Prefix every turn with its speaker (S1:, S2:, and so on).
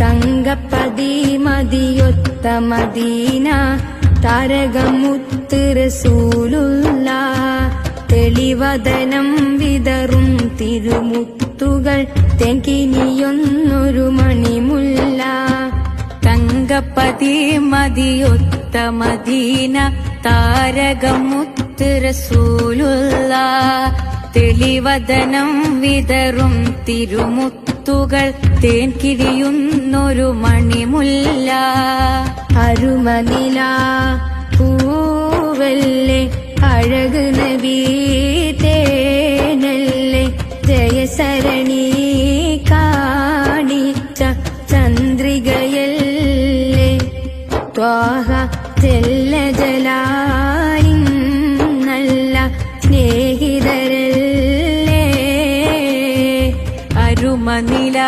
S1: തങ്കപ്പതി മതിയൊത്ത Medina താരകമുത്ത് തെളിവദനം വിതറും തിരുമുത്തുകൾ തെങ്കിനിയൊന്നൊരു മണിമുല്ല
S2: തങ്കപ്പതി മതിയൊത്ത Medina താരകമുത്ത് തെളിവദനം വിതറും തിരുമുത്തുകൾ തേൻകിരിയുന്നൊരു മണിമുല്ല.
S1: അരുമനില പൂവല്ലേ അഴക് നബി തേനല്ലേ. ജയസരണി കാണിച്ച ചന്ദ്രികയല്ലേ. ത്വാഹ ജല്ല ജലാ മനില